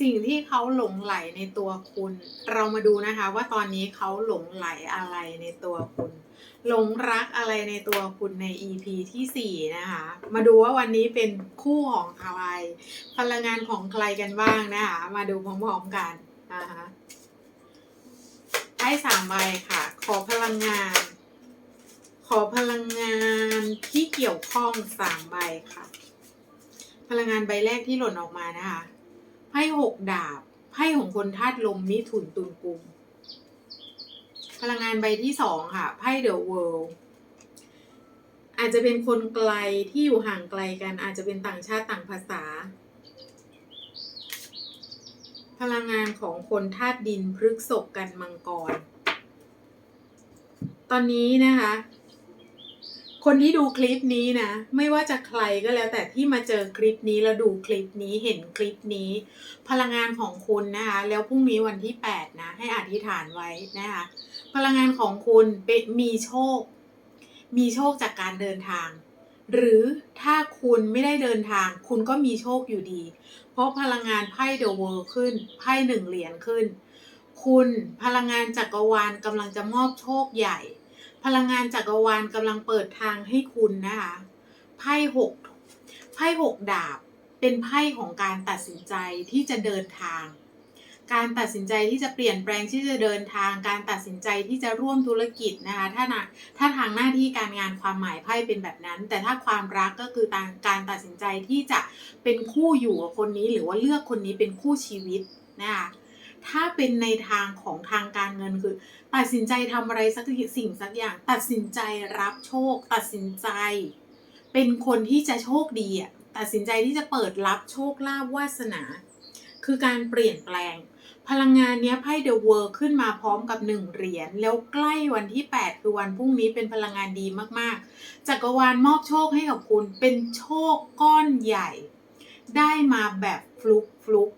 สิ่งที่เขาหลงไหลในตัวคุณ เรามาดูนะคะ ว่าตอนนี้เขาหลงไหลอะไรในตัวคุณ หลงรักอะไรในตัวคุณใน EP ที่4นะคะ มาดูว่าวันนี้เป็นคู่ของใคร พลังงานของใครกันบ้างนะคะ มาดูพร้อมๆกันนะคะไพ่สามใบค่ะ ขอพลังงาน ขอพลังงานที่เกี่ยวข้องสามใบค่ะ พลังงานใบแรกที่หล่นออกมานะคะ ไพ่หกดาบไพ่ของคนธาตุลมมิถุนตุลกุม พลังงานใบที่สองค่ะไพ่เดอะเวิลด์อาจจะเป็นคนไกลที่อยู่ห่างไกลกัน อาจจะเป็นต่างชาติต่างภาษา พลังงานของคนธาตุดินพฤกษกกันมังกร ตอนนี้นะคะ คนที่ดูคลิปนี้นะ ไม่ว่าจะใครก็แล้วแต่ที่มาเจอคลิปนี้แล้วดูคลิปนี้เห็นคลิปนี้ พลังงานของคุณนะคะ แล้วพรุ่งนี้วันที่8นะให้อธิษฐานไว้นะคะ พลังงานของคุณเป็นมีโชค มีโชคจากการเดินทาง หรือถ้าคุณไม่ได้เดินทาง คุณก็มีโชคอยู่ดี เพราะพลังงานไพ่เดอะเวิร์ขึ้นไพ่หนึ่งเหรียญขึ้น คุณพลังงานจักรวาลกำลังจะมอบโชคใหญ่ พลังงานจักรวาลกำลังเปิดทางให้คุณนะคะไพ่หกไพ่หกดาบ เป็นไพ่ของการตัดสินใจที่จะเดินทาง การตัดสินใจที่จะเปลี่ยนแปลงที่จะเดินทาง การตัดสินใจที่จะร่วมธุรกิจนะคะถ้านะถ้าทางหน้าที่การงานความหมายไพ่เป็นแบบนั้น แต่ถ้าความรักก็คือการการตัดสินใจที่จะเป็นคู่อยู่กับคนนี้ หรือว่าเลือกคนนี้เป็นคู่ชีวิตนะคะ ถ้าเป็นในทางของทางการเงินคือ ตัดสินใจทำอะไรสักสิ่งสักอย่าง ตัดสินใจรับโชค ตัดสินใจ เป็นคนที่จะโชคดีอะตัดสินใจที่จะเปิดรับโชคลาภวาสนา คือการเปลี่ยนแปลง พลังงานเนี้ยไพ่เดอะเวิร์ขึ้นมาพร้อมกับหนึ่งเหรียญแล้วใกล้วันที่ 8 คือวันพรุ่งนี้เป็นพลังงานดีมากๆจักรวาลมอบโชคให้กับคุณเป็นโชคก้อนใหญ่ ได้มาแบบฟลุกฟลุก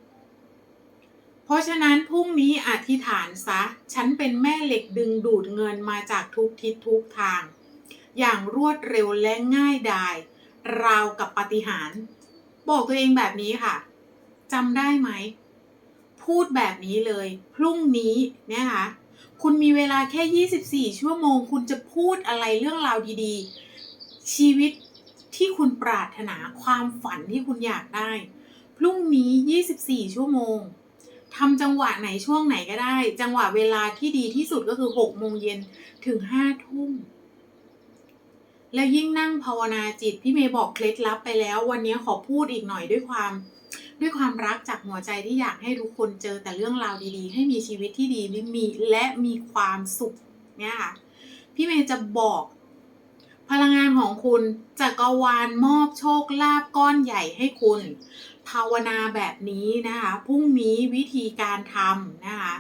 เพราะฉะนั้นพรุ่งนี้อธิษฐานซะ ฉันเป็นแม่เหล็กดึงดูดเงินมาจากทุกทิศทุกทาง อย่างรวดเร็วและง่ายดาย ราวกับปาฏิหารย์บอกตัวเองแบบนี้ค่ะจำได้ไหม พูดแบบนี้เลย พรุ่งนี้นะคะคุณมีเวลาแค่ 24 ชั่วโมง คุณจะพูดอะไรเรื่องราวดีๆ ชีวิตที่คุณปรารถนาความฝันที่คุณอยากได้ พรุ่งนี้ 24 ชั่วโมง ทำจังหวะไหนช่วงไหนก็ได้ จังหวะเวลาที่ดีที่สุดก็คือหกโมงเย็นถึงห้าทุ่มแล้วยิ่งนั่งภาวนาจิต พี่เมย์บอกเคล็ดลับไปแล้ว วันนี้ขอพูดอีกหน่อยด้วยความ ด้วยความรักจากหัวใจที่อยากให้ทุกคนเจอแต่เรื่องราวดีๆ ให้มีชีวิตที่ดีมีและมีความสุขเนี่ยค่ะพี่เมย์จะบอก พลังงานของคุณจักรวาลมอบโชคลาภก้อนใหญ่ให้คุณ ภาวนาแบบนี้นะคะพรุ่งนี้วิธีการทำนะคะ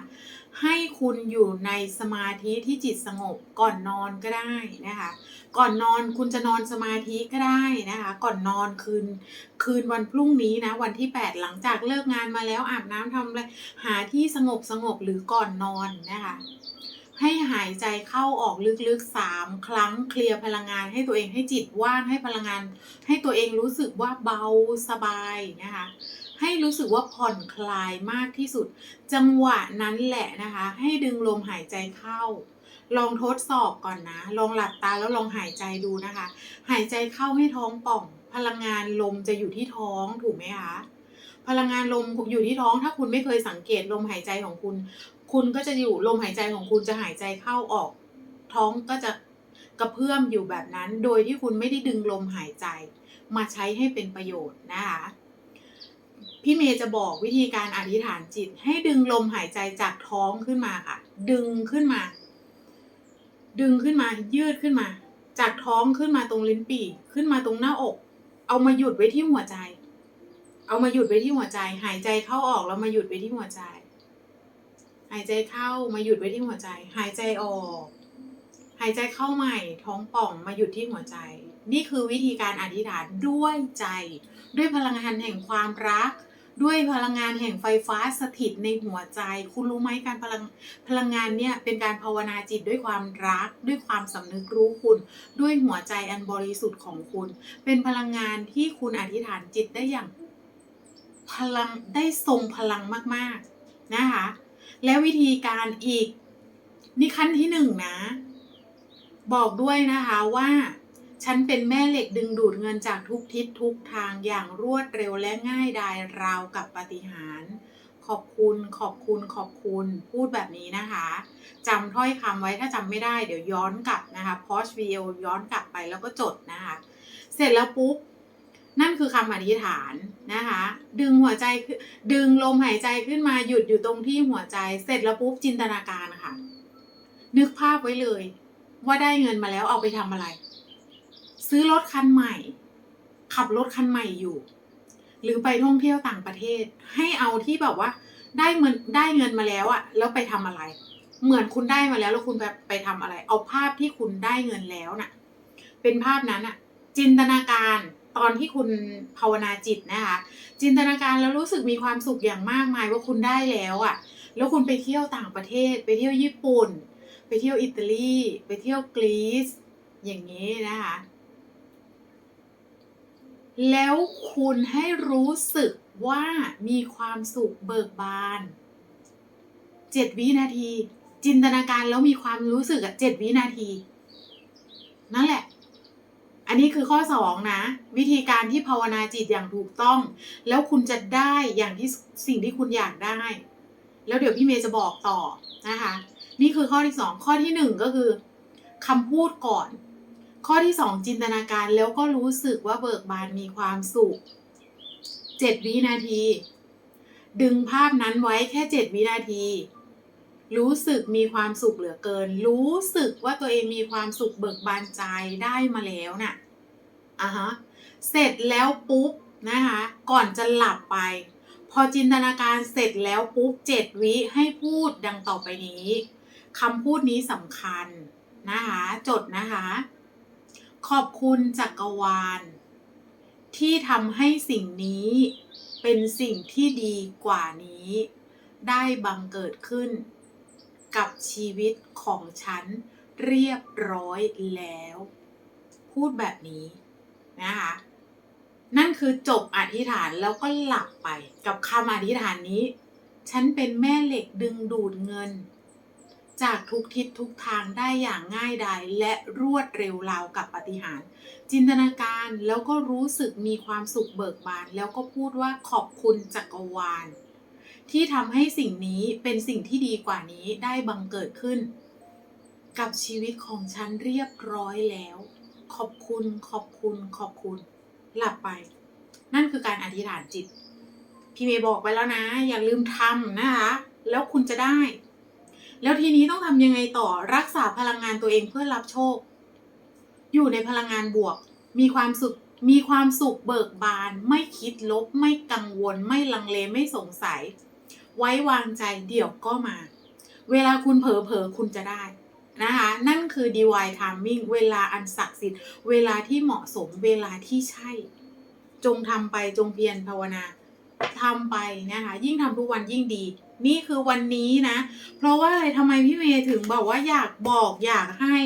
ให้คุณอยู่ในสมาธิที่จิตสงบก่อนนอนก็ได้นะคะ ก่อนนอนคุณจะนอนสมาธิก็ได้นะคะ ก่อนนอนคืนคืนวันพรุ่งนี้นะวันที่ 8 หลังจากเลิกงานมาแล้วอาบน้ำทำอะไรหาที่สงบสงบหรือก่อนนอนนะคะ ให้หายใจเข้าออกลึกๆสามครั้งเคลียร์พลังงานให้ตัวเองให้จิตว่างให้พลังงาน ให้ตัวเองรู้สึกว่าเบาสบายนะคะให้รู้สึกว่าผ่อนคลายมากที่สุด จังหวะนั้นแหละนะคะ ให้ดึงลมหายใจเข้า ลองทดสอบก่อนนะ ลองหลับตาแล้วลองหายใจดูนะคะ หายใจเข้าให้ท้องป่อง พลังงานลมจะอยู่ที่ท้องถูกไหมคะพลังงานลมอยู่ที่ท้องถ้าคุณไม่เคยสังเกตลมหายใจของคุณ คุณก็จะอยู่ลมหายใจของคุณจะหายใจเข้าออก ท้องก็จะกระเพื่อมอยู่แบบนั้น โดยที่คุณไม่ได้ดึงลมหายใจ มาใช้ให้เป็นประโยชน์นะคะพี่เมย์จะบอกวิธีการอธิษฐานจิต ให้ดึงลมหายใจจากท้องขึ้นมาค่ะ ดึงขึ้นมา ดึงขึ้นมายืดขึ้นมา จากท้องขึ้นมาตรงลิ้นปี่ ขึ้นมาตรงหน้าอก เอามาหยุดไว้ที่หัวใจ เอามาหยุดไว้ที่หัวใจ หายใจเข้าออกแล้วมาหยุดไว้ที่หัวใจายใจเข้ามาหยุดไว้ที่หัวใจ หายใจออก หายใจเข้าใหม่ท้องป่องมาหยุดที่หัวใจ นี่คือวิธีการอธิษฐานด้วยใจ ด้วยพลังงานแห่งความรัก ด้วยพลังงานแห่งไฟฟ้าสถิตในหัวใจ คุณรู้ไหมการพลังพลังงานเนี่ยเป็นการภาวนาจิตด้วยความรัก ด้วยความสำนึกรู้คุณ ด้วยหัวใจอันบริสุทธิ์ของคุณ เป็นพลังงานที่คุณอธิษฐานจิตได้อย่างพลังได้ทรงพลังมากๆนะคะ แล้ววิธีการอีก นี่ขั้นที่หนึ่งนะ บอกด้วยนะคะว่า ฉันเป็นแม่เหล็กดึงดูดเงินจากทุกทิศทุกทางอย่างรวดเร็วและง่ายดายราวกับปาฏิหารย์ขอบคุณขอบคุณขอบคุณพูดแบบนี้นะคะจำถ้อยคำไว้ถ้าจำไม่ได้เดี๋ยวย้อนกลับนะคะพอชวีโอย้อนกลับไปแล้วก็จดนะคะ เสร็จแล้วปุ๊บ นั่นคือคำอธิษฐานนะคะ ดึงหัวใจดึงลมหายใจขึ้นมาหยุดอยู่ตรงที่หัวใจ เสร็จแล้วปุ๊บจินตนาการค่ะ นึกภาพไว้เลย ว่าได้เงินมาแล้วเอาไปทำอะไร ซื้อรถคันใหม่ ขับรถคันใหม่อยู่ หรือไปท่องเที่ยวต่างประเทศ ให้เอาที่แบบว่า ได้เงินได้เงินมาแล้วอะแล้วไปทำอะไร เหมือนคุณได้มาแล้วแล้วคุณไปไปทำอะไร เอาภาพที่คุณได้เงินแล้วน่ะ เป็นภาพนั้นอะจินตนาการ ตอนที่คุณภาวนาจิตนะคะ จินตนาการแล้วรู้สึกมีความสุขอย่างมากมายว่าคุณได้แล้วอะแล้วคุณไปเที่ยวต่างประเทศ ไปเที่ยวญี่ปุ่น ไปเที่ยวอิตาลี ไปเที่ยวกรีซอย่างนี้นะคะ แล้วคุณให้รู้สึกว่ามีความสุขเบิกบานเจ็ดวินาที จินตนาการแล้วมีความรู้สึกอะเจ็ดวินาที นั่นแหละ อันนี้คือข้อสองนะ วิธีการที่ภาวนาจิตอย่างถูกต้อง แล้วคุณจะได้อย่างที่สิ่งที่คุณอยากได้ แล้วเดี๋ยวพี่เมย์จะบอกต่อนะคะ นี่คือข้อที่สองข้อที่หนึ่งก็คือคำพูดก่อน ข้อที่สองจินตนาการแล้วก็รู้สึกว่าเบิกบานมีความสุขเจ็ดวินาที ดึงภาพนั้นไว้แค่เจ็ดวินาที รู้สึกมีความสุขเหลือเกิน รู้สึกว่าตัวเองมีความสุขเบิกบานใจได้มาแล้วน่ะอะฮะเสร็จแล้วปุ๊บนะคะก่อนจะหลับไป พอจินตนาการเสร็จแล้วปุ๊บเจ็ดวิให้พูดดังต่อไปนี้คำพูดนี้สำคัญนะคะจดนะคะ ขอบคุณจักรวาล ที่ทำให้สิ่งนี้เป็นสิ่งที่ดีกว่านี้ ได้บังเกิดขึ้น กับชีวิตของฉันเรียบร้อยแล้ว พูดแบบนี้นะคะนั่นคือจบอธิษฐานแล้วก็หลับไปกับคำอธิษฐานนี้ ฉันเป็นแม่เหล็กดึงดูดเงิน จากทุกทิศทุกทางได้อย่างง่ายดายและรวดเร็วราวกับปฏิหาร จินตนาการแล้วก็รู้สึกมีความสุขเบิกบาน แล้วก็พูดว่าขอบคุณจักรวาล ที่ทำให้สิ่งนี้เป็นสิ่งที่ดีกว่านี้ได้บังเกิดขึ้น กับชีวิตของฉันเรียบร้อยแล้ว ขอบคุณขอบคุณขอบคุณ หลับไป นั่นคือการอธิษฐานจิต พี่เมย์บอกไปแล้วนะ อย่าลืมทำนะคะ แล้วคุณจะได้ แล้วทีนี้ต้องทำยังไงต่อรักษาพลังงานตัวเองเพื่อรับโชค อยู่ในพลังงานบวก มีความสุขมีความสุขเบิกบาน ไม่คิดลบ ไม่กังวล ไม่ลังเล ไม่สงสัย ไว้วางใจเดี๋ยวก็มา เวลาคุณเผลอๆคุณจะได้นะคะ นั่นคือ divine timing เวลาอันศักดิ์สิทธิ์ เวลาที่เหมาะสม เวลาที่ใช่ จงทำไปจงเพียรภาวนาทำไปนะคะ ยิ่งทำทุกวันยิ่งดี นี่คือวันนี้นะ เพราะว่าอะไรทำไมพี่เมย์ถึงบอกว่าอยากบอกอยากให้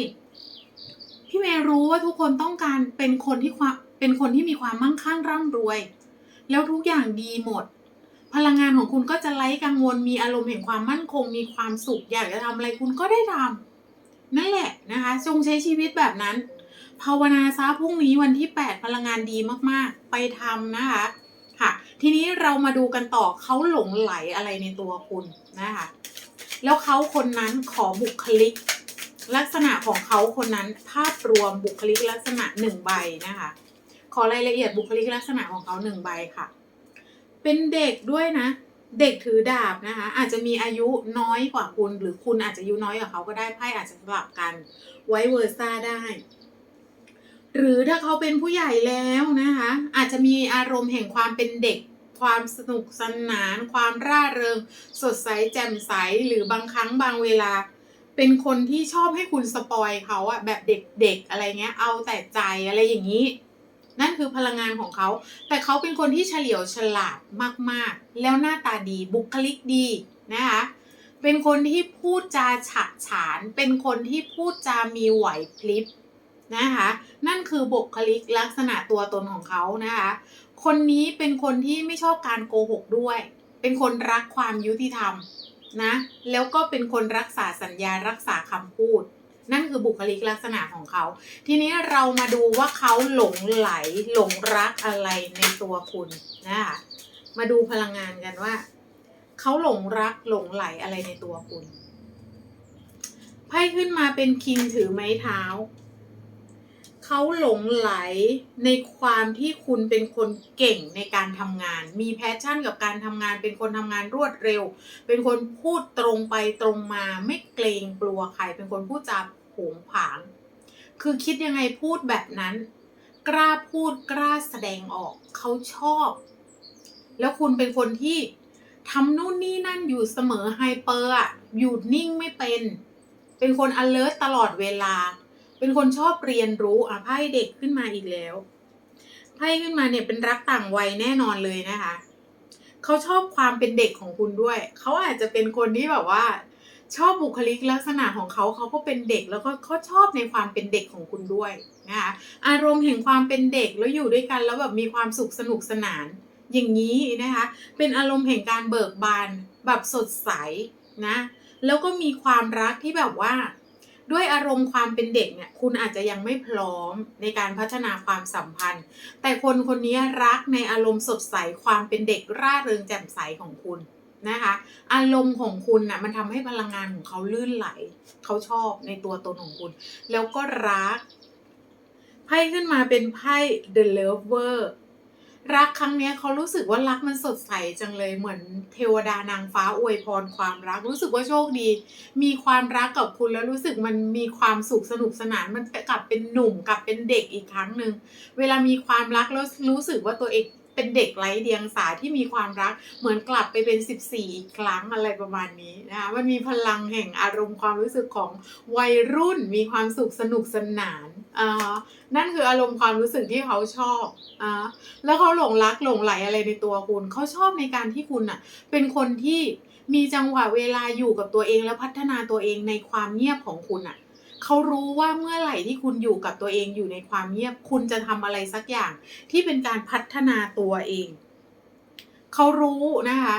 พี่เมย์รู้ว่าทุกคนต้องการเป็นคนที่ความเป็นคนที่มีความมั่งคั่งร่ำรวย แล้วทุกอย่างดีหมด พลังงานของคุณก็จะไร้กังวลมีอารมณ์แห่งความมั่นคง มีความสุข อยากจะทำอะไรคุณก็ได้ทำนั่นแหละนะคะจงใช้ชีวิตแบบนั้น ภาวนาซะพรุ่งนี้วันที่ 8 พลังงานดีมากๆ ไปทำนะคะค่ะ ทีนี้เรามาดูกันต่อเขาหลงไหลอะไรในตัวคุณนะคะแล้วเขาคนนั้นขอบุคลิก ลักษณะของเขาคนนั้นภาพรวมบุคลิกลักษณะหนึ่งใบนะคะ ขอรายละเอียดบุคลิกลักษณะของเขาหนึ่งใบค่ะ เป็นเด็กด้วยนะ เด็กถือดาบนะคะ อาจจะมีอายุน้อยกว่าคุณ หรือคุณอาจจะอายุน้อยกว่าเขาก็ได้ไพ่อาจจะสลับกัน ไว้เวอร์ซ่าได้ หรือถ้าเขาเป็นผู้ใหญ่แล้วนะคะ อาจจะมีอารมณ์แห่งความเป็นเด็กความสนุกสนาน ความร่าเริง สดใสแจ่มใสหรือบางครั้งบางเวลา เป็นคนที่ชอบให้คุณสปอยเขาอะแบบเด็กๆอะไรเงี้ย เอาแต่ใจอะไรอย่างนี้ นั่นคือพลังงานของเขา แต่เขาเป็นคนที่เฉลียวฉลาดมากๆ แล้วหน้าตาดีบุคลิกดีนะคะเป็นคนที่พูดจาฉะฉาน เป็นคนที่พูดจามีไหวพลิบนะคะนั่นคือบุคลิกลักษณะตัวตนของเขานะคะคนนี้เป็นคนที่ไม่ชอบการโกหกด้วย เป็นคนรักความยุติธรรมนะแล้วก็เป็นคนรักษาสัญญารักษาคำพูด นั่นคือบุคลิกลักษณะของเขา ทีนี้เรามาดูว่าเขาหลงไหลหลงรักอะไรในตัวคุณนะคะมาดูพลังงานกันว่า เขาหลงรักหลงไหลอะไรในตัวคุณไพ่ขึ้นมาเป็นคิงถือไม้เท้า เขาหลงไหลในความที่คุณเป็นคนเก่งในการทำงาน มีแพชชั่นกับการทำงาน เป็นคนทำงานรวดเร็ว เป็นคนพูดตรงไปตรงมา ไม่เกรงกลัวใคร เป็นคนพูดจา ผงผาง คือคิดยังไงพูดแบบนั้น กล้าพูดกล้าแสดงออกเขาชอบ แล้วคุณเป็นคนที่ทำนู่นนี่นั่นอยู่เสมอไฮเปอร์อะหยุดนิ่งไม่เป็น เป็นคน alert ตลอดเวลา เป็นคนชอบเรียนรู้อะไพ่เด็กขึ้นมาอีกแล้วไพ่ขึ้นมาเนี่ยเป็นรักต่างวัยแน่นอนเลยนะคะเขาชอบความเป็นเด็กของคุณด้วย เขาอาจจะเป็นคนที่แบบว่า ชอบบุคลิกลักษณะของเขาเขาก็เป็นเด็กแล้วก็เขาชอบในความเป็นเด็กของคุณด้วยนะคะอารมณ์แห่งความเป็นเด็กแล้วอยู่ด้วยกันแล้วแบบมีความสุขสนุกสนาน อย่างนี้นะคะ เป็นอารมณ์แห่งการเบิกบานแบบสดใสนะแล้วก็มีความรักที่แบบว่า ด้วยอารมณ์ความเป็นเด็กเนี่ยคุณอาจจะยังไม่พร้อมในการพัฒนาความสัมพันธ์ แต่คนคนนี้รักในอารมณ์สดใสความเป็นเด็กร่าเริงแจ่มใสของคุณ นะคะ อารมณ์ของคุณน่ะมันทำให้พลังงานของเขาลื่นไหล เขาชอบในตัวตนของคุณ แล้วก็รัก ไพ่ขึ้นมาเป็นไพ่ The Lover รักครั้งนี้เขารู้สึกว่ารักมันสดใสจังเลยเหมือนเทวดานางฟ้าอวยพรความรัก รู้สึกว่าโชคดี มีความรักกับคุณแล้วรู้สึกมันมีความสุขสนุกสนานมันกลับเป็นหนุ่มกลับเป็นเด็กอีกครั้งหนึ่งเวลามีความรักแล้วรู้สึกว่าตัวเอง เป็นเด็กไร้เดียงสาที่มีความรัก เหมือนกลับไปเป็น 14 อีกครั้งอะไรประมาณนี้นะคะมันมีพลังแห่งอารมณ์ความรู้สึกของวัยรุ่นมีความสุขสนุกสนานอ่านั่นคืออารมณ์ความรู้สึกที่เขาชอบอ่าแล้วเขาหลงรักหลงไหลอะไรในตัวคุณเขาชอบในการที่คุณน่ะเป็นคนที่มีจังหวะเวลาอยู่กับตัวเองแล้วพัฒนาตัวเองในความเงียบของคุณน่ะ เขารู้ว่าเมื่อไหร่ที่คุณอยู่กับตัวเองอยู่ในความเงียบ คุณจะทำอะไรสักอย่างที่เป็นการพัฒนาตัวเอง เขารู้นะคะ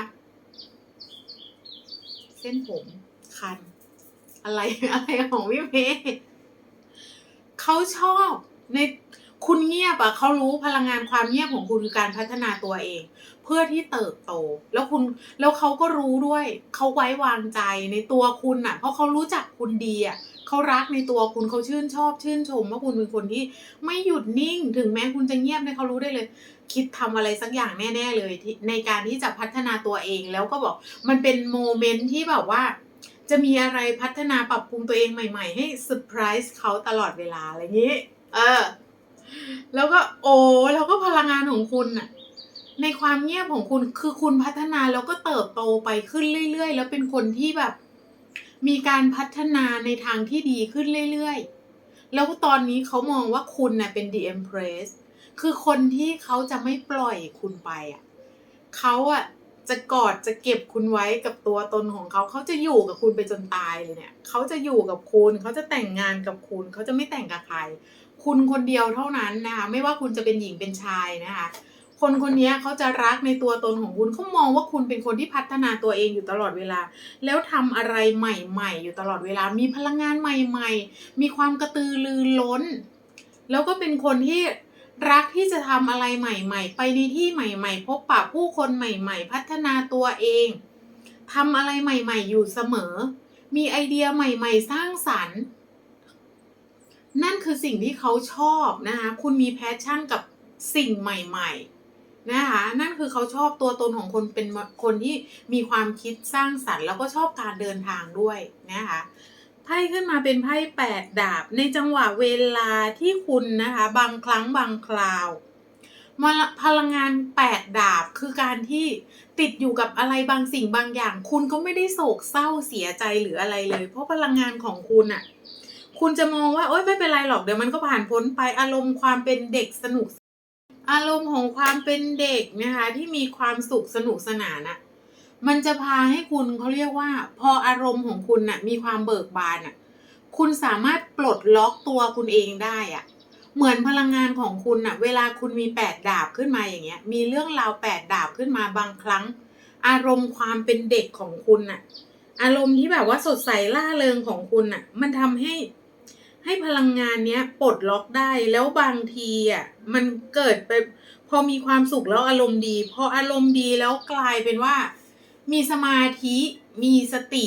เส้นผมคัน อะไรอะไรของพี่เมย์เขาชอบในคุณเงียบอะเขารู้พลังงานความเงียบของคุณคือการพัฒนาตัวเอง เพื่อที่เติบโต แล้วคุณแล้วเขาก็รู้ด้วย เขาไว้วางใจในตัวคุณอะเพราะเขารู้จักคุณดีอะ เขารักในตัวคุณเขาชื่นชอบชื่นชม ว่าคุณเป็นคนที่ไม่หยุดนิ่ง ถึงแม้คุณจะเงียบเนี่ยเขารู้ได้เลย คิดทำอะไรสักอย่างแน่ ๆ เลยในการที่จะพัฒนาตัวเองแล้วก็บอกมันเป็นโมเมนต์ที่แบบว่าจะมีอะไรพัฒนาปรับปรุงตัวเองใหม่ ๆ ให้เซอร์ไพรส์เขาตลอดเวลาอะไรอย่างนี้ เออ แล้วก็โอ้แล้วก็พลังงานของคุณน่ะในความเงียบของคุณคือคุณพัฒนาแล้วก็เติบโตไปขึ้นเรื่อย ๆ แล้วเป็นคนที่แบบ มีการพัฒนาในทางที่ดีขึ้นเรื่อยๆ แล้วตอนนี้เขามองว่าคุณน่ะเป็น the empress คือคนที่เขาจะไม่ปล่อยคุณไปอะเขาอะจะกอดจะเก็บคุณไว้กับตัวตนของเขาเขาจะอยู่กับคุณไปจนตายเลยเนี่ยเขาจะอยู่กับคุณเขาจะแต่งงานกับคุณเขาจะไม่แต่งกับใคร คุณคนเดียวเท่านั้นนะคะไม่ว่าคุณจะเป็นหญิงเป็นชายนะคะ คนคนนี้เขาจะรักในตัวตนของคุณเขามองว่าคุณเป็นคนที่พัฒนาตัวเองอยู่ตลอดเวลา แล้วทำอะไรใหม่ๆ อยู่ตลอดเวลา มีพลังงานใหม่ ๆ มีความกระตือรือร้น แล้วก็เป็นคนที่รักที่จะทำอะไรใหม่ ๆ ไปในที่ใหม่ ๆ พบปะผู้คนใหม่ ๆ พัฒนาตัวเองทำอะไรใหม่ ๆ อยู่เสมอ มีไอเดียใหม่ ๆ สร้างสรรค์ นั่นคือสิ่งที่เขาชอบนะคะ คุณมีแพชชั่นกับสิ่งใหม่ ๆ นะคะนั่นคือเขาชอบตัวตนของคนเป็นคนที่มีความคิดสร้างสรรค์ แล้วก็ชอบการเดินทางด้วยนะคะไพ่ขึ้นมาเป็นไพ่แปดดาบ ในจังหวะเวลาที่คุณนะคะ บางครั้งบางคราวพลังงานแปดดาบคือการที่ติดอยู่กับอะไรบางสิ่งบางอย่าง คุณก็ไม่ได้โศกเศร้าเสียใจหรืออะไรเลย เพราะพลังงานของคุณอะคุณจะมองว่าโอ๊ยไม่เป็นไรหรอกเดี๋ยวมันก็ผ่านพ้นไปอารมณ์ความเป็นเด็กสนุก อารมณ์ของความเป็นเด็กนะคะที่มีความสุขสนุกสนานอะมันจะพาให้คุณเขาเรียกว่า พออารมณ์ของคุณน่ะมีความเบิกบานอะคุณสามารถปลดล็อกตัวคุณเองได้อะเหมือนพลังงานของคุณอะเวลาคุณมีแปดดาบขึ้นมาอย่างเงี้ย มีเรื่องราวแปดดาบขึ้นมาบางครั้ง อารมณ์ความเป็นเด็กของคุณอะอารมณ์ที่แบบว่าสดใสล่าเริงของคุณอะมันทำให้ ให้พลังงานเนี้ยปลดล็อกได้แล้วบางทีอะมันเกิดไปพอมีความสุขแล้วอารมณ์ดี พออารมณ์ดีแล้วกลายเป็นว่า มีสมาธิมีสติ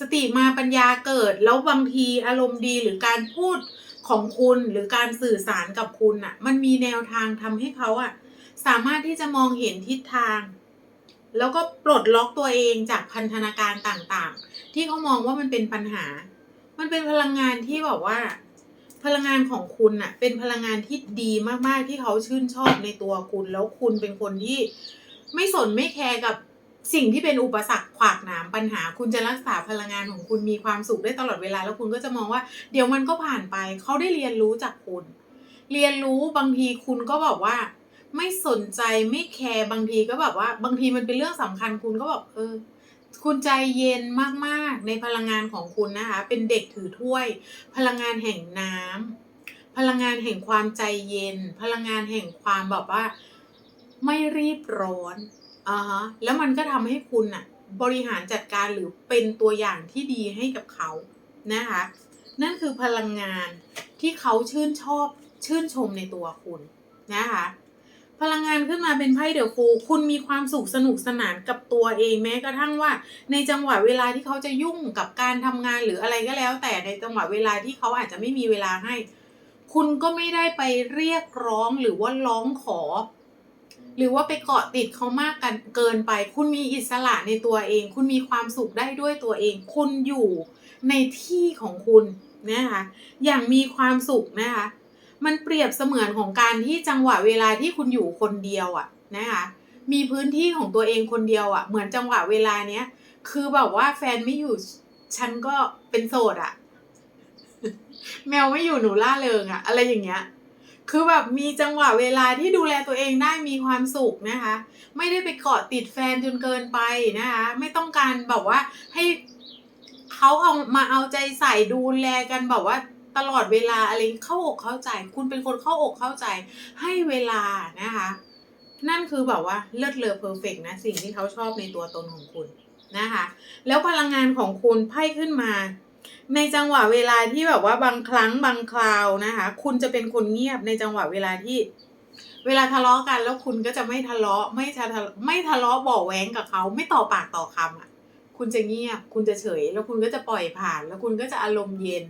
สติมาปัญญาเกิด แล้วบางทีอารมณ์ดีหรือการพูดของคุณหรือการสื่อสารกับคุณอะ มันมีแนวทางทำให้เขาอะ สามารถที่จะมองเห็นทิศทาง แล้วก็ปลดล็อกตัวเองจากพันธนาการต่างๆ ที่เขามองว่ามันเป็นปัญหา มันเป็นพลังงานที่แบบว่า พลังงานของคุณน่ะเป็นพลังงานที่ดีมากๆที่เขาชื่นชอบในตัวคุณ แล้วคุณเป็นคนที่ไม่สนไม่แคร์กับสิ่งที่เป็นอุปสรรคขวากหนามปัญหา คุณจะรักษาพลังงานของคุณมีความสุขได้ตลอดเวลา แล้วคุณก็จะมองว่า เดี๋ยวมันก็ผ่านไป เขาได้เรียนรู้จากคุณ เรียนรู้บางทีคุณก็แบบว่า ไม่สนใจไม่แคร์บางทีก็แบบว่า บางทีมันเป็นเรื่องสำคัญคุณก็แบบเออ คุณใจเย็นมากๆในพลังงานของคุณนะคะ เป็นเด็กถือถ้วย พลังงานแห่งน้ำพลังงานแห่งความใจเย็น พลังงานแห่งความแบบว่า ไม่รีบร้อนอ่าฮะแล้วมันก็ทำให้คุณอะบริหารจัดการหรือเป็นตัวอย่างที่ดีให้กับเขานะคะ นั่นคือพลังงานที่เขาชื่นชอบชื่นชมในตัวคุณนะคะ พลังงานขึ้นมาเป็นไพ่เดอะฟูคุณมีความสุขสนุกสนานกับตัวเองแม้กระทั่งว่า ในจังหวะเวลาที่เขาจะยุ่งกับการทำงานหรืออะไรก็แล้ว แต่ในจังหวะเวลาที่เขาอาจจะไม่มีเวลาให้ คุณก็ไม่ได้ไปเรียกร้องหรือว่าร้องขอ หรือว่าไปเกาะติดเขามากกันเกินไป คุณมีอิสระในตัวเอง คุณมีความสุขได้ด้วยตัวเอง คุณอยู่ในที่ของคุณนะคะอย่างมีความสุขนะคะ มันเปรียบเสมือนของการที่จังหวะเวลาที่คุณอยู่คนเดียวอะนะคะมีพื้นที่ของตัวเองคนเดียวอะเหมือนจังหวะเวลาเนี้ยคือแบบว่าแฟนไม่อยู่ฉันก็เป็นโสดอะแมวไม่อยู่หนูล่าเริงอะอะไรอย่างเงี้ยคือแบบมีจังหวะเวลาที่ดูแลตัวเองได้มีความสุขนะคะ ไม่ได้ไปเกาะติดแฟนจนเกินไปนะคะ ไม่ต้องการแบบว่าให้เขาเอามาเอาใจใส่ดูแลกันแบบว่า ตลอดเวลาอะไรเข้าอกเข้าใจ คุณเป็นคนเข้าอกเข้าใจ ให้เวลานะคะ นั่นคือแบบว่าเลิศเลอเพอร์เฟกนะสิ่งที่เขาชอบในตัวตนของคุณนะคะ แล้วพลังงานของคุณไพ่ขึ้นมา ในจังหวะเวลาที่แบบว่าบางครั้งบางคราวนะคะ คุณจะเป็นคนเงียบในจังหวะเวลาที่เวลาทะเลาะกันแล้วคุณก็จะไม่ทะเลาะไม่ทะเลาะไม่ทะเลาะบ่อแว้งกับเขาไม่ต่อปากต่อคำอะ คุณจะเงียบ คุณจะเฉย แล้วคุณก็จะปล่อยผ่าน แล้วคุณก็จะอารมณ์เย็น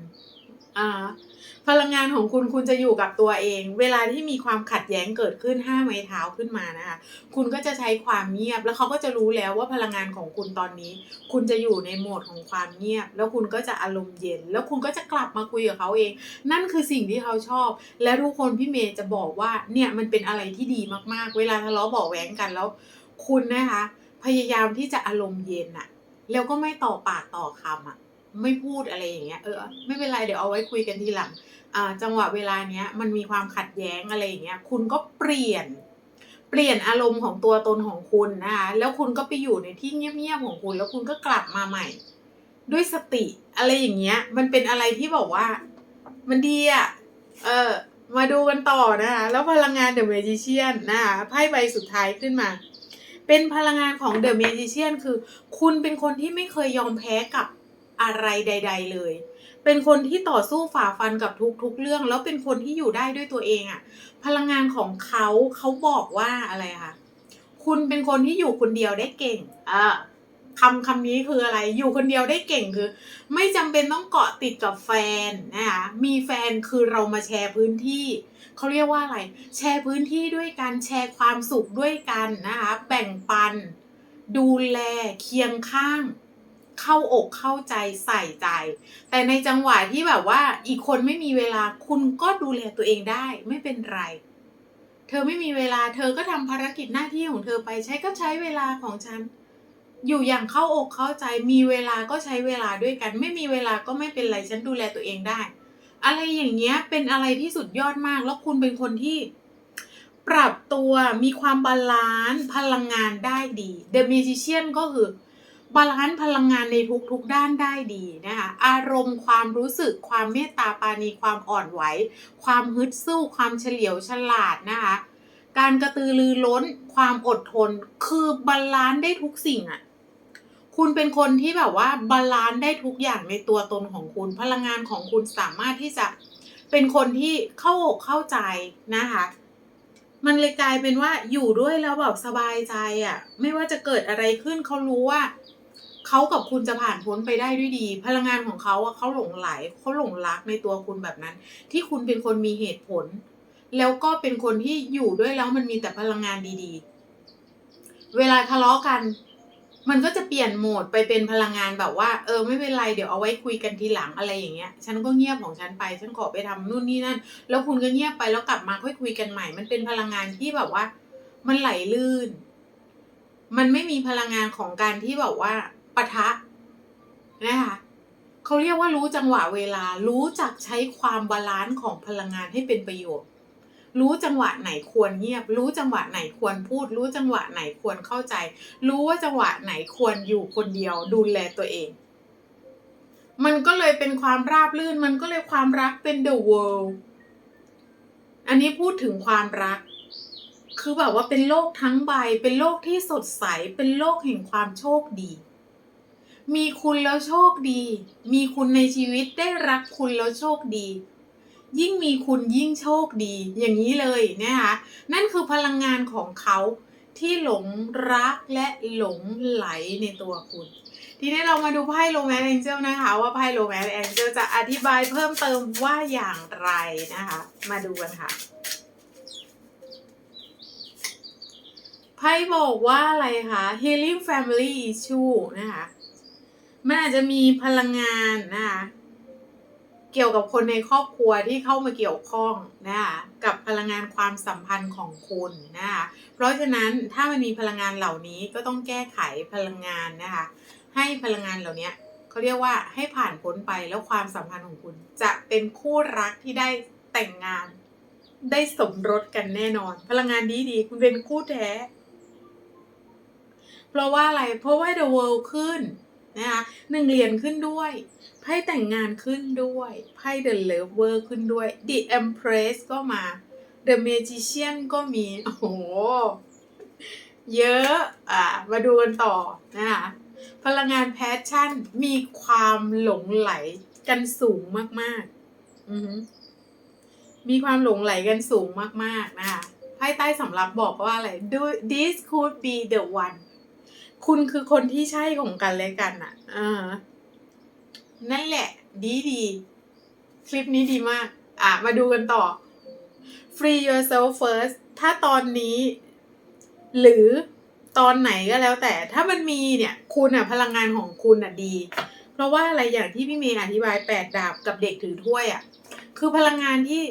อ่าพลังงานของคุณคุณจะอยู่กับตัวเอง เวลาที่มีความขัดแย้งเกิดขึ้นห้าไม้เท้าขึ้นมานะคะคุณก็จะใช้ความเงียบ แล้วเขาก็จะรู้แล้วว่าพลังงานของคุณตอนนี้ คุณจะอยู่ในโหมดของความเงียบ แล้วคุณก็จะอารมณ์เย็น แล้วคุณก็จะกลับมาคุยกับเขาเอง นั่นคือสิ่งที่เขาชอบ และทุกคนพี่เมย์จะบอกว่าเนี่ยมันเป็นอะไรที่ดีมากๆ เวลาทะเลาะเบาแหวงกันแล้ว คุณนะคะ พยายามที่จะอารมณ์เย็นอะแล้วก็ไม่ต่อปากต่อคำอะ ไม่พูดอะไรอย่างเงี้ยเออไม่เป็นไรเดี๋ยวเอาไว้คุยกันทีหลังอ่าจังหวะเวลาเนี้ยมันมีความขัดแย้งอะไรอย่างเงี้ยคุณก็เปลี่ยนเปลี่ยนอารมณ์ของตัวตนของคุณนะคะแล้วคุณก็ไปอยู่ในที่เงียบๆของคุณ แล้วคุณก็กลับมาใหม่ ด้วยสติอะไรอย่างเงี้ย มันเป็นอะไรที่บอกว่า มันดีอะเออมาดูกันต่อนะคะแล้วพลังงานเดอะเมจิเชียนนะคะไพ่ใบสุดท้ายขึ้นมาเป็นพลังงานของเดอะเมจิเชียนคือ คุณเป็นคนที่ไม่เคยยอมแพ้กับ อะไรใด ๆ เลย เป็นคนที่ต่อสู้ฝ่าฟันกับทุกๆเรื่อง แล้วเป็นคนที่อยู่ได้ด้วยตัวเองอะพลังงานของเขาเขาบอกว่าอะไรคะคุณเป็นคนที่อยู่คนเดียวได้เก่งอ่าคำคำนี้คืออะไร อยู่คนเดียวได้เก่งคือ ไม่จำเป็นต้องเกาะติดกับแฟนนะคะมีแฟนคือเรามาแชร์พื้นที่เขาเรียกว่าอะไร แชร์พื้นที่ด้วยกันแชร์ความสุขด้วยกันนะคะแบ่งปัน ดูแลเคียงข้าง เข้าอกเข้าใจใส่ใจ แต่ในจังหวะที่แบบว่าอีกคนไม่มีเวลาคุณก็ดูแลตัวเองได้ไม่เป็นไร เธอไม่มีเวลาเธอก็ทำภารกิจหน้าที่ของเธอไปใช้ก็ใช้เวลาของฉัน อยู่อย่างเข้าอกเข้าใจมีเวลาก็ใช้เวลาด้วยกัน ไม่มีเวลาก็ไม่เป็นไรฉันดูแลตัวเองได้ อะไรอย่างเงี้ยเป็นอะไรที่สุดยอดมาก แล้วคุณเป็นคนที่ปรับตัวมีความบาลานซ์พลังงานได้ดี The Magician ก็คือ บาลานซ์พลังงานในทุกๆด้านได้ดีนะคะอารมณ์ความรู้สึกความเมตตาปาณีความอ่อนไหว ความฮึดสู้ความเฉลียวฉลาดนะคะการกระตือรือร้นความอดทนคือบาลานซ์ได้ทุกสิ่งอะคุณเป็นคนที่แบบว่าบาลานซ์ได้ทุกอย่างในตัวตนของคุณ พลังงานของคุณสามารถที่จะเป็นคนที่เข้าอกเข้าใจนะคะมันเลยกลายเป็นว่าอยู่ด้วยแล้วแบบสบายใจอะ่ะ ไม่ว่าจะเกิดอะไรขึ้นเขารู้ว่า เขากับคุณจะผ่านพ้นไปได้ด้วยดี พลังงานของเขาอะเขาหลงไหลเขาหลงรักในตัวคุณแบบนั้น ที่คุณเป็นคนมีเหตุผล แล้วก็เป็นคนที่อยู่ด้วยแล้วมันมีแต่พลังงานดีๆ เวลาทะเลาะกัน มันก็จะเปลี่ยนโหมดไปเป็นพลังงานแบบว่า เออไม่เป็นไรเดี๋ยวเอาไว้คุยกันทีหลังอะไรอย่างเงี้ย ฉันก็เงียบของฉันไปฉันขอไปทำนู่นนี่นั่น แล้วคุณก็เงียบไปแล้วกลับมาค่อยคุยกันใหม่ มันเป็นพลังงานที่แบบว่า มันไหลลื่น มันไม่มีพลังงานของการที่แบบว่า ปะทะนะคะเขาเรียกว่ารู้จังหวะเวลา รู้จักใช้ความบาลานซ์ของพลังงานให้เป็นประโยชน์ รู้จังหวะไหนควรเงียบ รู้จังหวะไหนควรพูด รู้จังหวะไหนควรเข้าใจ รู้ว่าจังหวะไหนควรอยู่คนเดียวดูแลตัวเอง มันก็เลยเป็นความราบรื่น มันก็เลยความรักเป็น the world อันนี้พูดถึงความรัก คือแบบว่าเป็นโลกทั้งใบ เป็นโลกที่สดใส เป็นโลกแห่งความโชคดี มีคุณแล้วโชคดี มีคุณในชีวิตได้รักคุณแล้วโชคดี ยิ่งมีคุณยิ่งโชคดี อย่างนี้เลยนะคะนั่นคือพลังงานของเขาที่หลงรักและหลงไหลในตัวคุณ ทีนี้เรามาดูไพ่โรแมนต์แองเจิลนะคะ ว่าไพ่โรแมนต์แองเจิลจะอธิบายเพิ่มเติมว่าอย่างไรนะคะ มาดูกันค่ะไพ่บอกว่าอะไรคะ healing family issue นะคะ มันอาจจะมีพลังงานนะคะเกี่ยวกับคนในครอบครัวที่เข้ามาเกี่ยวข้องนะคะกับพลังงานความสัมพันธ์ของคุณนะคะเพราะฉะนั้นถ้ามันมีพลังงานเหล่านี้ก็ต้องแก้ไขพลังงานนะคะให้พลังงานเหล่านี้เขาเรียกว่าให้ผ่านพ้นไปแล้วความสัมพันธ์ของคุณ จะเป็นคู่รักที่ได้แต่งงาน ได้สมรสกันแน่นอน พลังงานดีดีๆคุณเป็นคู่แท้ เพราะว่าอะไรเพราะว่า the world ขึ้น นะคะหนึ่งเหรียญขึ้นด้วยไพ่แต่งงานขึ้นด้วยไพ่ the lover ขึ้นด้วย the empress ก็มา the magician ก็มี โอ้โห เยอะอะมาดูกันต่อนะคะพลังงานแพชชั่นมีความหลงไหลกันสูงมากๆอือมีความหลงไหลกันสูงมากๆนะคะไพ่ใต้สำรับบอกว่าอะไร Do this could be the one คุณคือคนที่ใช่ของกันและกันอะอ่านั่นแหละ ดีดี คลิปนี้ดีมาก อะ มาดูกันต่อ free yourself first ถ้าตอนนี้ หรือตอนไหนก็แล้วแต่ ถ้ามันมีเนี่ย คุณอะ พลังงานของคุณอะดี เพราะว่าอะไรอย่างที่พี่เมย์อธิบายแปดดาบกับเด็กถือถ้วยอะ คือพลังงานที่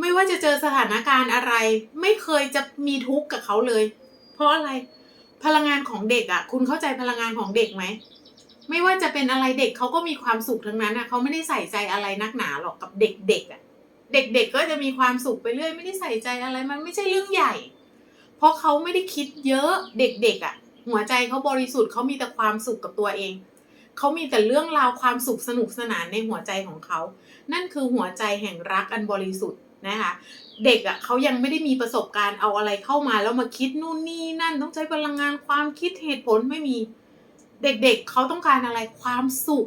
ไม่ว่าจะเจอสถานการณ์อะไร ไม่เคยจะมีทุกข์กับเขาเลย เพราะอะไร พลังงานของเด็กอะ คุณเข้าใจพลังงานของเด็กไหมไม่ว่าจะเป็นอะไรเด็กเขาก็มีความสุขทั้งนั้นอะเขาไม่ได้ใส่ใจอะไรนักหนาหรอกกับเด็กๆอะเด็กๆก็จะมีความสุขไปเรื่อยไม่ได้ใส่ใจอะไรมันไม่ใช่เรื่องใหญ่ เพราะเขาไม่ได้คิดเยอะเด็กๆอะ หัวใจเขาบริสุทธิ์เขามีแต่ความสุขกับตัวเองเขามีแต่เรื่องราวความสุขสนุกสนานในหัวใจของเขา นั่นคือหัวใจแห่งรักอันบริสุทธิ์ นะคะเด็กอะเขายังไม่ได้มีประสบการณ์เอาอะไรเข้ามาแล้วมาคิดนู่นนี่นั่นต้องใช้พลังงานความคิดเหตุผลไม่มี เด็กๆเเขาต้องการอะไรความสุข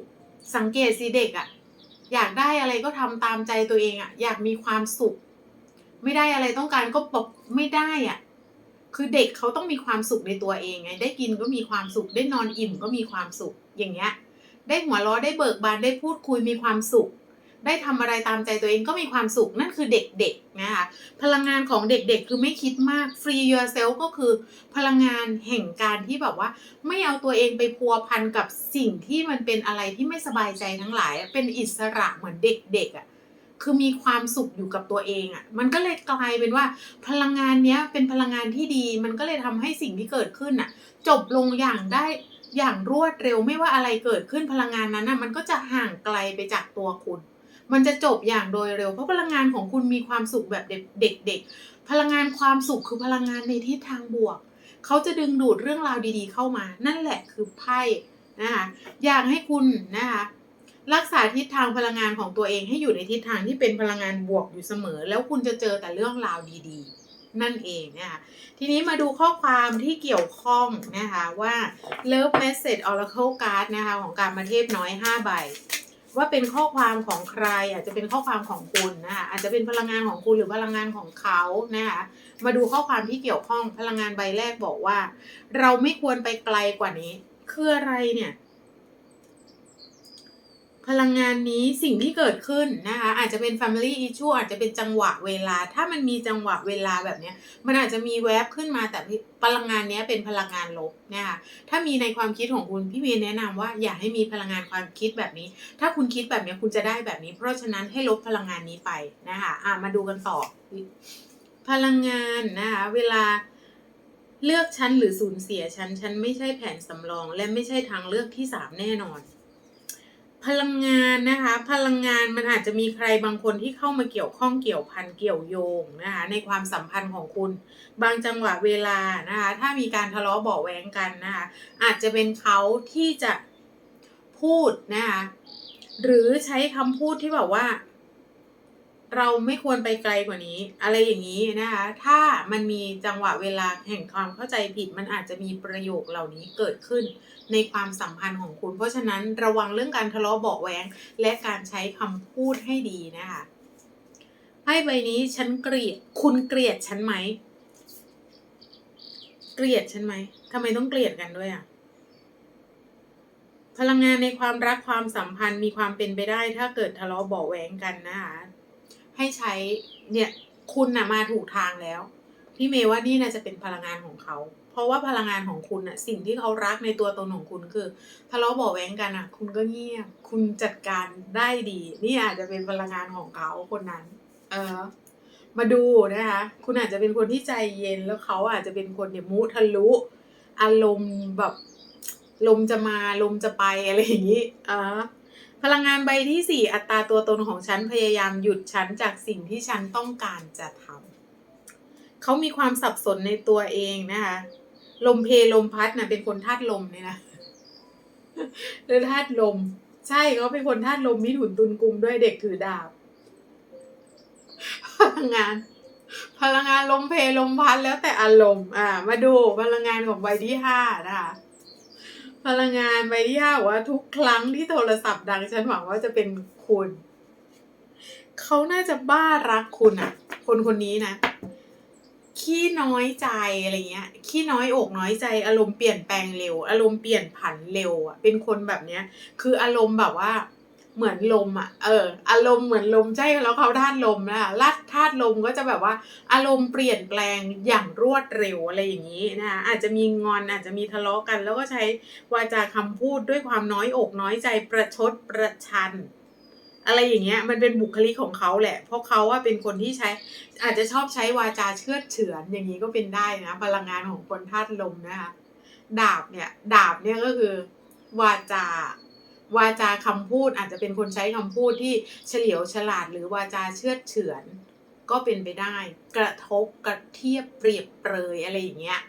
สังเกตสิเด็กอะอยากได้อะไรก็ทำตามใจตัวเองอะอยากมีความสุข ไม่ได้อะไรต้องการก็บอกไม่ได้อะคือเด็กเขาต้องมีความสุขในตัวเองไง ได้กินก็มีความสุข ได้นอนอิ่มก็มีความสุข อย่างเงี้ย ได้หัวเราะได้เบิกบานได้พูดคุยมีความสุข ได้ทำอะไรตามใจตัวเองก็มีความสุขนั่นคือเด็กๆนะคะพลังงานของเด็กๆ คือไม่คิดมาก free yourself ก็คือพลังงานแห่งการที่แบบว่า ไม่เอาตัวเองไปพัวพันกับสิ่งที่มันเป็นอะไรที่ไม่สบายใจทั้งหลาย เป็นอิสระเหมือนเด็กๆอะคือมีความสุขอยู่กับตัวเองอะ มันก็เลยกลายเป็นว่า พลังงานเนี้ยเป็นพลังงานที่ดี มันก็เลยทำให้สิ่งที่เกิดขึ้นอะ จบลงอย่างได้อย่างรวดเร็วไม่ว่าอะไรเกิดขึ้นพลังงานนั้นน่ะมันก็จะห่างไกลไปจากตัวคุณ มันจะจบอย่างโดยเร็ว เพราะพลังงานของคุณมีความสุขแบบเด็กๆ พลังงานความสุขคือพลังงานในทิศทางบวก เขาจะดึงดูดเรื่องราวดีๆ เข้ามา นั่นแหละคือไพ่นะคะอยากให้คุณนะคะรักษาทิศทางพลังงานของตัวเองให้อยู่ในทิศทางที่เป็นพลังงานบวกอยู่เสมอ แล้วคุณจะเจอแต่เรื่องราวดีๆ นั่นเองนะคะทีนี้มาดูข้อความที่เกี่ยวข้องนะคะว่า Love Message Oracle Card นะคะของการมาเทพน้อย 5 ใบ ว่าเป็นข้อความของใครอาจจะเป็นข้อความของคุณนะคะอาจจะเป็นพลังงานของคุณหรือพลังงานของเขานะคะมาดูข้อความที่เกี่ยวข้องพลังงานใบแรกบอกว่า เราไม่ควรไปไกลกว่านี้ คืออะไรเนี่ย พลังงานนี้สิ่งที่เกิดขึ้นนะคะอาจจะเป็น Family Issue อาจจะเป็นจังหวะเวลา ถ้ามันมีจังหวะเวลาแบบนี้มันอาจจะมีแวบขึ้นมาแต่พลังงานนี้เป็นพลังงานลบนะคะถ้ามีในความคิดของคุณพี่เมย์แนะนำว่าอย่าให้มีพลังงานความคิดแบบนี้ ถ้าคุณคิดแบบนี้คุณจะได้แบบนี้ เพราะฉะนั้นให้ลบพลังงานนี้ไปนะคะอะมาดูกันต่อ พลังงานนะคะเวลาเลือกชั้นหรือสูญเสียชั้นชั้นไม่ใช่แผนสำรอง และไม่ใช่ทางเลือกที่สามแน่นอน พลังงานนะคะ พลังงานมันอาจจะมีใครบางคนที่เข้ามาเกี่ยวข้องเกี่ยวพันเกี่ยวโยงนะคะในความสัมพันธ์ของคุณ บางจังหวะเวลานะคะถ้ามีการทะเลาะเบาะแวงกันนะคะอาจจะเป็นเขาที่จะพูดนะคะหรือใช้คำพูดที่แบบว่า เราไม่ควรไปไกลกว่านี้ อะไรอย่างนี้นะคะ ถ้ามันมีจังหวะเวลาแห่งความเข้าใจผิด มันอาจจะมีประโยคเหล่านี้เกิดขึ้นในความสัมพันธ์ของคุณ เพราะฉะนั้นระวังเรื่องการทะเลาะเบาะแวงและการใช้คำพูดให้ดีนะคะไพ่ใบนี้ฉันเกลียดคุณเกลียดฉันไหม เกลียดฉันไหมทำไมต้องเกลียดกันด้วยอะพลังงานในความรักความสัมพันธ์มีความเป็นไปได้ ถ้าเกิดทะเลาะเบาะแว้งกันนะคะ ให้ใช้เนี่ยคุณน่ะมาถูกทางแล้ว พี่เมย์ว่านี่น่าจะเป็นพลังงานของเขา เพราะว่าพลังงานของคุณน่ะสิ่งที่เขารักในตัวตนของคุณคือทะเลาะเบาะแว้งกันอะ คุณก็เงียบคุณจัดการได้ดี นี่อาจจะเป็นพลังงานของเขาคนนั้น เออมาดูนะคะ คุณอาจจะเป็นคนที่ใจเย็นแล้วเขาอาจจะเป็นคนเนี่ยมุทะลุ อารมณ์แบบ ลมจะมาลมจะไปอะไรอย่างนี้เออ พลังงานใบที่สี่อัตราตัวตนของฉันพยายามหยุดฉันจากสิ่งที่ฉันต้องการจะทำเขามีความสับสนในตัวเองนะคะลมเพลมพัดนะเป็นคนธาตุลมเนี่ยนะหรือธาตุลม ใช่เขาเป็นคนธาตุลมมิถุนตุลกุมด้วยเด็กถือดาบ พลังงาน พลังงานลมเพลลมพัดแล้วแต่อารมณ์ อ่า มาดูพลังงานของใบที่ห้านะคะ พลังงานใบที่ห้าว่าทุกครั้งที่โทรศัพท์ดังฉันหวังว่าจะเป็นคุณ เขาน่าจะบ้ารักคุณอะคนคนนี้นะ ขี้น้อยใจอะไรเงี้ย ขี้น้อยอกน้อยใจ อารมณ์เปลี่ยนแปลงเร็ว อารมณ์เปลี่ยนผันเร็วอะเป็นคนแบบเนี้ย คืออารมณ์แบบว่า เหมือนลมอะ เออ อารมณ์เหมือนลมใช่แล้วเขาธาตุลมนะคะลัดธาตุลมก็จะแบบว่า อารมณ์เปลี่ยนแปลงอย่างรวดเร็วอะไรอย่างนี้นะคะอาจจะมีงอนอาจจะมีทะเลาะกัน แล้วก็ใช้วาจาคำพูดด้วยความน้อยอกน้อยใจประชดประชัน อะไรอย่างเงี้ย มันเป็นบุคลิกของเขาแหละ เพราะเขาว่าเป็นคนที่ใช้ อาจจะชอบใช้วาจาเชื่อเฉือนอย่างนี้ก็เป็นได้นะพลังงานของคนธาตุลมนะคะดาบเนี่ย ดาบเนี่ยก็คือ วาจา วาจาคำพูดอาจจะเป็นคนใช้คำพูดที่เฉลียวฉลาด หรือวาจาเชื่อเฉือนก็เป็นไปได้ กระทบกระเทียบเปรียบเปรยอะไรอย่างเงี้ย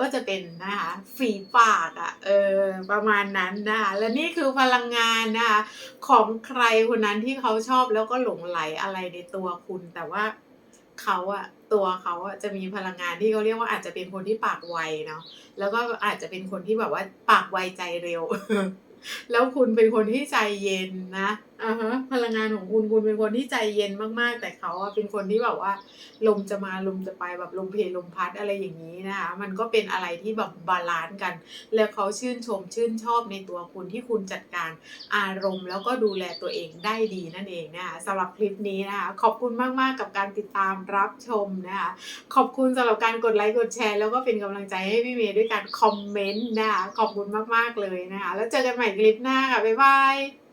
ก็จะเป็นนะคะฝีปากอะ่ะเออประมาณนั้นนะคะและนี่คือพลังงานนะคะของใครคนนั้นที่เขาชอบแล้วก็หลงไหลอะไรในตัวคุณ แต่ว่าเขาอะตัวเขาอะจะมีพลังงานที่เขาเรียกว่าอาจจะเป็นคนที่ปากไวเนาะแล้วก็อาจจะเป็นคนที่แบบว่าปากไวใจเร็ว แล้วคุณเป็นคนที่ใจเย็นนะ อ่าฮะพลังงานของคุณคุณเป็นคนที่ใจเย็นมากๆ แต่เขาอะเป็นคนที่แบบว่า ลมจะมาลมจะไปแบบลมเพลลมพัดอะไรอย่างนี้นะคะมันก็เป็นอะไรที่แบบบาลานซ์กัน แล้วเขาชื่นชมชื่นชอบในตัวคุณที่คุณจัดการอารมณ์ แล้วก็ดูแลตัวเองได้ดีนั่นเองนะคะสำหรับคลิปนี้นะคะขอบคุณมากๆกับการติดตามรับชมนะคะขอบคุณสำหรับการกดไลค์กดแชร์ แล้วก็เป็นกำลังใจให้พี่เมย์ด้วยการคอมเมนต์นะคะขอบคุณมากๆเลยนะคะแล้วเจอกันใหม่คลิปหน้าค่ะบ๊ายบาย